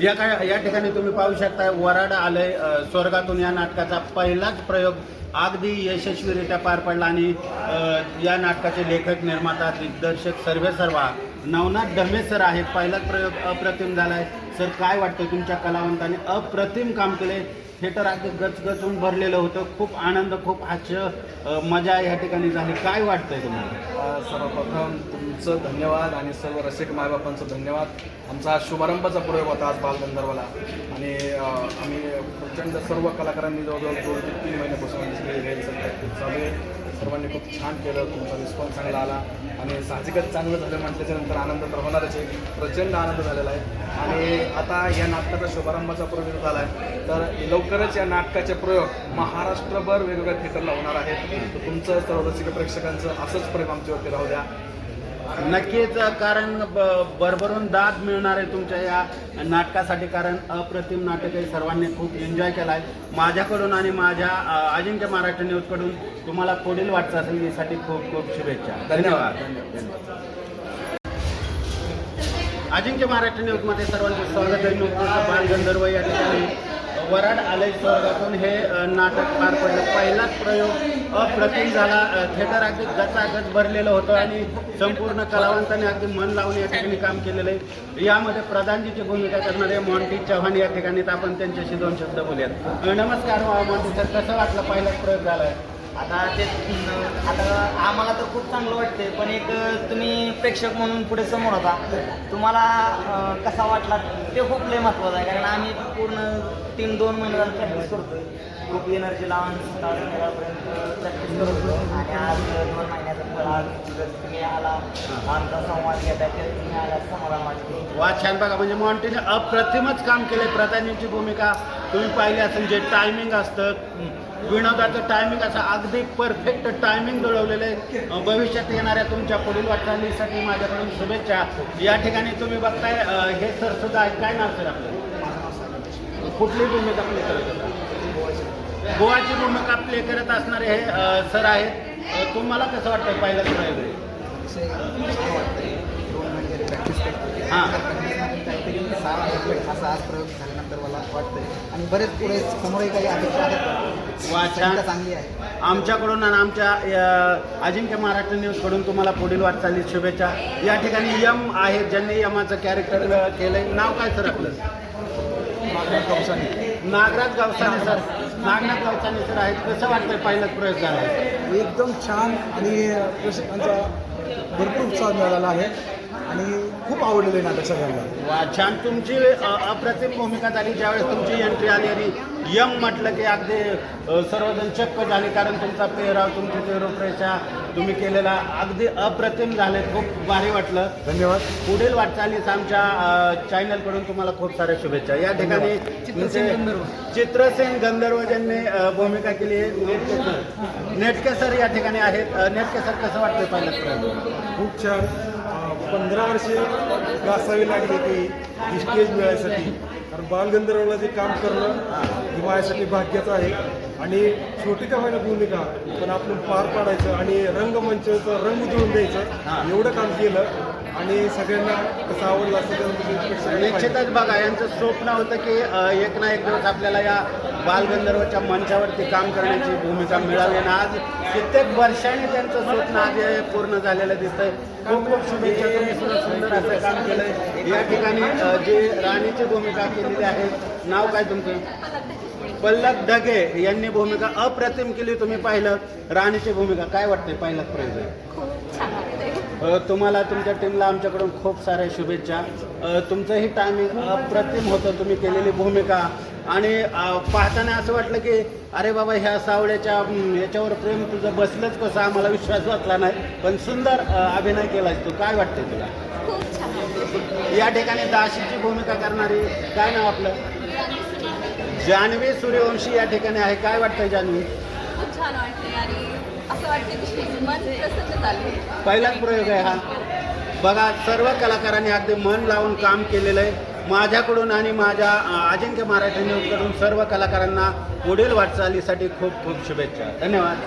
या काय या ठिकाणी तुम्ही पाहू शकता वराड आलंय स्वर्गातून या नाटकाचा पहिलाच प्रयोग अगदी यशस्वीरित्या पार पडला आणि या नाटकाचे लेखक निर्माता दिग्दर्शक सर्वे सर्वा नवनाथ ढमे सर आहे पहिलाच प्रयोग अप्रतिम झालाय. सर काय वाटतं तुमच्या कलावंतांनी? अप्रतिम काम केले थिएटर अगदी गचगचून भरलेलं होतं. खूप आनंद खूप हास्य मजा या ठिकाणी झाली. काय वाटतंय तुम्हाला? सर्वप्रथम तुमचं धन्यवाद आणि सर्व रसिक मायबापांचं धन्यवाद. आमचा हा शुभारंभाचा प्रयोग होता आज बालगंधर्वाला. आणि आम्ही प्रचंड सर्व कलाकारांनी जवळजवळ दोन ते तीन महिन्यापासून चालू आहे. सर्वांनी खूप छान केलं तुमचा रिस्पॉन्स चांगला आला. आणि साहजिकच चांगलं झालं म्हणजे म्हटल्याच्यानंतर आनंद तर होणारच आहे. प्रचंड आनंद झालेला आहे. आणि आता या नाटकाचा शुभारंभाचा प्रयोग झाला आहे तर लवकरच या नाटकाचे प्रयोग महाराष्ट्रभर वेगवेगळ्या थिएटरला होणार आहेत. तुमचं सर्व रसिक प्रेक्षकांचं असंच प्रेम आमच्यावरती राहू द्या. नक्कीच कारण भरभरून दाद मिळणार आहे तुमच्या या नाटकासाठी कारण अप्रतिम नाटक आहे सर्वांनी खूप एन्जॉय केला आहे माझ्याकडून आणि माझ्या अजिंक्य महाराष्ट्र न्यूजकडून तुम्हाला पुढील वाटचालीसाठी खूप खूप शुभेच्छा. धन्यवाद. अजिंक्य महाराष्ट्र न्यूजमध्ये सर्वांचं स्वागत आहे. नुकतंच बालगंधर्व या ठिकाणी वराड आलय स्वर्गातून हे नाटक पार पडलं. पहिलाच प्रयोग अप्रतिम झाला. थिएटर अगदी गचागच भरलेलं होतं आणि संपूर्ण कलावंतांनी अगदी मन लावून या ठिकाणी काम केलेलं आहे. यामध्ये प्रधानजीची भूमिका करणारे मॉन्टी चव्हाण. या ठिकाणी आपण त्यांच्याशी दोन शब्द बोलूयात. नमस्कार मॉन्टी सर. कसं वाटलं? पहिलाच प्रयोग झाला आहे आता ते आता आम्हाला तर खूप चांगलं वाटते पण एक तुम्ही प्रेक्षक म्हणून पुढे समोर होता. तुम्हाला कसा वाटला? ते खूप लय महत्त्वाचं आहे कारण आम्ही पूर्ण तीन दोन महिने झालं प्रॅक्टिस करतोय. खूप एनर्जी लावून सकाळ प्रॅक्टिस करतो आणि आज दोन महिन्याचा फळ आज जर तुम्ही आला आमचा संवाद घेता तर तुम्ही आला समाधान वाटते वा छान बघा म्हणजे मॉन्टीने अप्रतिमच काम केले प्रधानजींची भूमिका तुम्ही पाहिली असेल जे टायमिंग असतं विनोदाचं टायमिंग असं अगदी परफेक्ट टायमिंग जुळवलेलं आहे. भविष्यात येणाऱ्या तुमच्या पुढील वाटचालीसाठी माझ्याकडून शुभेच्छा. या ठिकाणी तुम्ही बघताय हे सर सुद्धा आहे काय नाव सर आपलं? कुठली भूमिका प्ले करत होता गोवाची भूमिका प्ले करत असणारे हे सर आहेत. तुम्हाला कसं वाटतं पहिलाच प्रयोग आहे? दोन महिने प्रॅक्टिस करतो हां. काहीतरी सारा भेटलं असा आज प्रयोग झाल्यानंतर मला वाटतंय. आणि बरेच पुढे समोरही काही अपेक्षा आहेत. वा, छान. संख्या चांगली आहे. आमच्याकडून आणि आमच्या अजिंक्य महाराष्ट्र न्यूजकडून तुम्हाला पुढील वाटचालीस शुभेच्छा. या ठिकाणी यम आहेत ज्यांनी यमाचं कॅरेक्टर केलंय. नाव काय सर आपलं? नागराज गावसाने. सर. नागनाथ गावसाने सर आहेत. कसं वाटतंय पहिलाच प्रयोग झाला? आहे एकदम छान आणि भरपूर उत्साह मिळालेला आहे. आणि खूप आवडलेलं आहे नाटक सगळ्यांना. वा छान. तुमची अ, अप्रतिम भूमिका झाली. ज्यावेळेस तुमची एंट्री आली आणि यम म्हटलं की अगदी अ, सर्वजण चक्क झाले कारण तुमचा पेहराव तुमची तेरोप्रेशा तुम्ही केलेला अगदी अप्रतिम झाले खूप भारी वाटलं. धन्यवाद. पुढील वाटचालीस आमच्या अ, चॅनलकडून तुम्हाला खूप साऱ्या शुभेच्छा. या ठिकाणी चित्रसेन गंधर्व. चित्रसेन गंधर्व ज्यांनी अ, भूमिका केली आहे नेटके सर नेटके सर या ठिकाणी आहेत. अ, नेटके सर कसं वाटतं पहिल्याच प्रयोग खूप छान. अं, पंधरा वर्षे घासावी लागली ती ही स्टेज मिळायसाठी. कारण बालगंधर्वला जे काम करणं हे माझ्यासाठी भाग्याचं आहे. आणि छोटी का व्हायला भूमिका पण आपण पार पाडायचं आणि रंगमंचचं रंग जुळून द्यायचं एवढं काम केलं. आणि सगळ्यांना कसं आवडलं असं निश्चितच बघा यांचं स्वप्न होतं की एक ना एक दिवस आपल्याला या बालगंधर्वच्या मंचावरती काम करण्याची भूमिका मिळाली आणि आज कित्येक वर्षांनी त्यांचं स्वप्न आज पूर्ण झालेलं दिसतंय. खूप खूप शुभेच्छा तुम्ही सुद्धा सुंदर असं काम केलंय. या ठिकाणी जी जे राणीची भूमिका केलेली आहे नाव काय तुमचं? पल्लक ढगे यांनी भूमिका अप्रतिम केली तुम्ही पाहिलं. राणीची भूमिका काय वाटते पाहिलं प्रयत्न तुम्हाला तुमच्या टीमला आमच्याकडून खूप साऱ्या शुभेच्छा. तुमचंही टायमिंग अप्रतिम होतं तुम्ही केलेली भूमिका. आणि पाहताना असं वाटलं की अरे बाबा ह्या सावळ्याच्या याच्यावर प्रेम तुझं बसलंच कसं? आम्हाला विश्वास बसला नाही. पण सुंदर अभिनय केलाय तू. काय वाटतंय तुला? या ठिकाणी दाशीची भूमिका करणारी काय नाव आपलं? जान्हवी सूर्यवंशी. या ठिकाणी आहे. काय वाटतंय जान्हवी पहिलाच प्रयोग आहे हा. बघा सर्व कलाकारांनी अगदी मन लावून काम केलेलं आहे. माझ्याकडून आणि माझ्या अजिंक्य मराठी न्यूजकडून सर्व कलाकारांना पुढील वाटचालीसाठी खूप खूप शुभेच्छा. धन्यवाद.